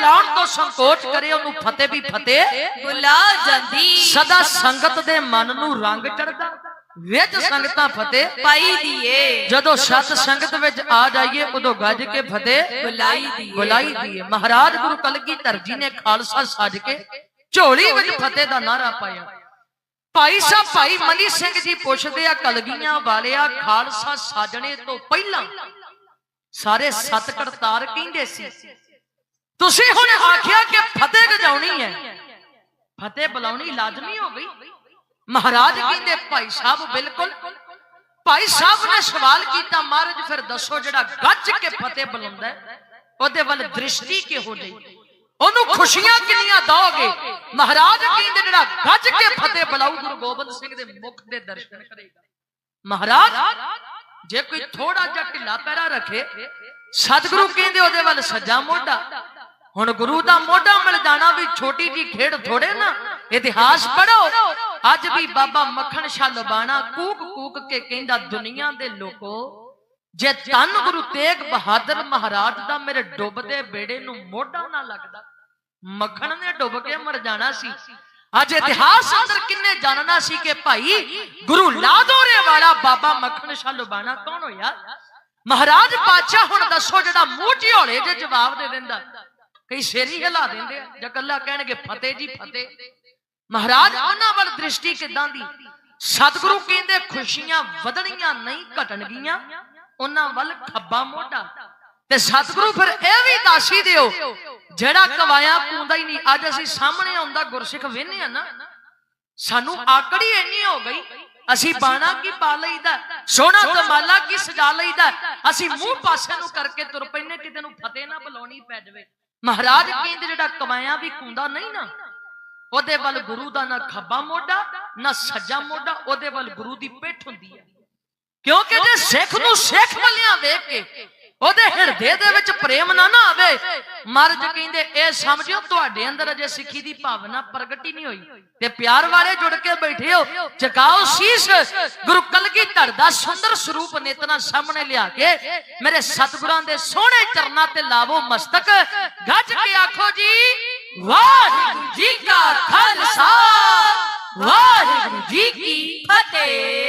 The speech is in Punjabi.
ਬੁਲਾਉਣ ਤੋਂ ਸੰਕੋਚ ਕਰੇ ਉਹਨੂੰ ਫਤਿਹ ਵੀ ਫਤਿਹ ਬੁਲਾ ਜਾਂਦੀ। ਸਦਾ ਸੰਗਤ ਦੇ ਮਨ ਨੂੰ ਰੰਗ ਚੜਦਾ ਵਿੱਚ ਸੰਗਤਾਂ ਫਤਿਹ ਪਾਈ ਦੀਏ। ਜਦੋਂ ਸਤ ਸੰਗਤ ਵਿੱਚ ਆ ਜਾਈਏ ਉਦੋਂ ਗੱਜ ਕੇ ਫਤਿਹ ਬੁਲਾਈ ਦੀਏ। ਬੁਲਾਈ ਦੀਏ। ਮਹਾਰਾਜ ਗੁਰੂ ਕਲਗੀਧਰ ਜੀ ਨੇ ਖਾਲਸਾ ਸਾਜ ਕੇ ਝੋਲੀ ਵਿੱਚ ਫਤਿਹ ਦਾ ਨਾਰਾ ਪਾਇਆ। ਭਾਈ ਸਾਹਿਬ ਭਾਈ ਮਨੀ ਸਿੰਘ ਜੀ ਪੁੱਛਦੇ ਆ ਕਲਗੀਆਂ ਵਾਲਿਆ ਖਾਲਸਾ ਸਾਜਣੇ ਤੋਂ ਪਹਿਲਾਂ ਸਾਰੇ ਸਤ ਕਰਤਾਰ ਕਹਿੰਦੇ ਸੀ ਤੁਸੀਂ ਹੁਣ ਆਖਿਆ ਕਿ ਫਤਿਹ ਗਜਾਉਣੀ ਹੈ। ਫਤਿਹ ਬੁਲਾਉਣੀ ਲਾਜ਼ਮੀ ਹੋ ਗਈ। ਮਹਾਰਾਜ ਕਹਿੰਦੇ, ਭਾਈ ਸਾਹਿਬ, ਬਿਲਕੁਲ। ਭਾਈ ਸਾਹਿਬ ਨੇ ਸਵਾਲ ਕੀਤਾ, ਮਹਾਰਾਜ, ਫਿਰ ਦੱਸੋ ਜਿਹੜਾ ਗੱਜ ਕੇ ਫਤਿਹ ਬੁਲਾਉਂਦਾ ਉਹਦੇ ਵੱਲ ਦ੍ਰਿਸ਼ਟੀ ਕਿਹੋ ਜਿਹੀ? ਉਹਨੂੰ ਖੁਸ਼ੀਆਂ ਕਿੰਨੀਆਂ ਦੋਗੇ ਮਹਾਰਾਜ ਕਹਿੰਦੇ, ਜਿਹੜਾ ਗੱਜ ਕੇ ਫਤਿਹ ਬੁਲਾਊ, ਗੁਰੂ ਗੋਬਿੰਦ ਸਿੰਘ ਦੇ ਮੁਖ ਦੇ ਦਰਸ਼ਨ ਕਰੇਗਾ। ਮਹਾਰਾਜ, ਜੇ ਕੋਈ ਥੋੜਾ ਜਿਹਾ ਢਿੱਲਾ ਪੈਰਾ ਰੱਖੇ, ਸਤਿਗੁਰੂ ਕਹਿੰਦੇ, ਉਹਦੇ ਵੱਲ ਸੱਜਾ ਮੋਢਾ। ਹੁਣ ਗੁਰੂ ਦਾ ਮੋਢਾ ਮਿਲ ਜਾਣਾ ਵੀ ਛੋਟੀ ਜੀ ਖੇਡ ਥੋੜੇ ਨਾ, ਇਤਿਹਾਸ ਪੜੋ ਅੱਜ ਵੀ ਬਾਬਾ ਮੱਖਣ ਸ਼ਾਹ ਲਬਾਣਾ ਕੂਕ ਕੂਕ ਕੇ ਕਹਿੰਦਾ, ਦੁਨੀਆ ਦੇ ਲੋਕੋ, ਜੇ ਤਨ ਗੁਰੂ ਤੇਗ ਬਹਾਦਰ ਮਹਾਰਾਜ ਦਾ ਮੇਰੇ ਡੁੱਬਦੇ ਬੇੜੇ ਨੂੰ ਮੋਢਾ ਨਾ ਲੱਗਦਾ, ਮੱਖਣ ਨੇ ਡੁੱਬ ਕੇ ਮਰ ਜਾਣਾ ਸੀ। ਅੱਜ ਇਤਿਹਾਸ ਅੰਦਰ ਕਿੰਨੇ ਜਾਣਨਾ ਸੀ ਕਿ ਭਾਈ ਗੁਰੂ ਲਾਦੋਰੇ ਵਾਲਾ ਬਾਬਾ ਮੱਖਣ ਸ਼ਾਹ ਲਬਾਣਾ ਕੌਣ ਹੋਇਆ? ਮਹਾਰਾਜ ਪਾਤਸ਼ਾਹ ਹੁਣ ਦੱਸੋ ਜਿਹੜਾ ਮੂੰਹ ਝਿਓਲੇ ਜੇ ਜਵਾਬ ਦੇ ਦਿੰਦਾ। ਕਈ ਸ਼ੇਰੀ ਹਿਲਾ ਦਿੰਦੇ ਆ, ਜਾਂ ਕੱਲਾ ਕਹਿਣਗੇ ਫਤਿਹ ਜੀ, ਫਤਿਹ। ਮਹਾਰਾਜ, ਉਹਨਾਂ ਵੱਲ ਦ੍ਰਿਸ਼ਟੀ ਕਿਦਾਂ ਦੀ? ਸਤਿਗੁਰੂ ਕਹਿੰਦੇ ਖੁਸ਼ੀਆਂ ਵਧਣੀਆਂ ਨਹੀਂ, ਘਟਣਗੀਆਂ। ਉਹਨਾਂ ਵੱਲ ਖੱਬਾ ਮੋਢਾ। ਤੇ ਸਤਿਗੁਰੂ ਫਿਰ ਇਹ ਵੀ ਦਾਸੀ ਦਿਓ, ਜਿਹੜਾ ਕਵਾਇਆ ਪੂੰਦਾ ਹੀ ਨਹੀਂ। ਅੱਜ ਅਸੀਂ ਸਾਹਮਣੇ ਆਉਂਦਾ ਗੁਰਸਿੱਖ ਵੇਨੇ ਆ ਨਾ। ਸਾਨੂੰ ਆਕੜੀ ਇੰਨੀ ਹੋ ਗਈ। ਅਸੀਂ ਬਾਣਾ ਕੀ ਪਾ ਲਈਦਾ? ਸੋਹਣਾ ਦਮਾਲਾ ਕੀ ਸਜਾ ਲਈਦਾ? ਅਸੀਂ ਮੂੰਹ ਪਾਸੇ ਨੂੰ ਕਰਕੇ ਤੁਰ ਪੈਨੇ ਕਿਤੇ ਨੂੰ ਫਤਿਹ ਨਾ ਬੁਲਾਉਣੀ ਪੈ ਜਾਵੇ। ਮਹਾਰਾਜ ਕਹਿੰਦੇ ਜਿਹੜਾ ਕਮਾਇਆ ਵੀ ਕੁੰਦਾ ਨਹੀਂ ਨਾ, ਉਹਦੇ ਵੱਲ ਗੁਰੂ ਦਾ ਨਾ ਖੱਬਾ ਮੋਢਾ, ਨਾ ਸੱਜਾ ਮੋਢਾ, ਉਹਦੇ ਵੱਲ ਗੁਰੂ ਦੀ ਪਿੱਠ ਹੁੰਦੀ ਹੈ। ਕਿਉਂਕਿ ਜੇ ਸਿੱਖ ਨੂੰ ਸਿੱਖ ਮੱਲਿਆਂ ਵੇਖ ਕੇ ਉਹਦੇ ਹਿਰਦੇ ਦੇ ਵਿੱਚ ਪ੍ਰੇਮ ਨਾ ਨਾ ਆਵੇ। ਮਰਜ ਕਹਿੰਦੇ, ਇਹ ਸਮਝਿਓ, ਤੁਹਾਡੇ ਅੰਦਰ ਅਜੇ ਸਿੱਖੀ ਦੀ ਭਾਵਨਾ ਪ੍ਰਗਟ ਹੀ ਨਹੀਂ ਹੋਈ। ਤੇ ਪਿਆਰ ਵਾਲੇ ਜੁੜ ਕੇ ਬੈਠੇ ਹੋ ਚਕਾਓ ਸੀਸ। ਗੁਰੂ ਕਲਗੀਧਰ ਦਾ ਸੁੰਦਰ ਸਰੂਪ ਨੇਤਨਾ ਸਾਹਮਣੇ ਲਿਆ ਕੇ ਮੇਰੇ ਸਤਿਗੁਰਾਂ ਦੇ ਸੋਹਣੇ ਚਰਨਾਂ ਤੇ ਲਾਵੋ ਮਸਤਕ। ਗੱਜ ਕੇ ਆਖੋ ਜੀ, ਵਾਹਿਗੁਰੂ ਜੀ ਕਾ ਖਾਲਸਾ, ਵਾਹਿਗੁਰੂ ਜੀ ਕੀ ਫਤਿਹ।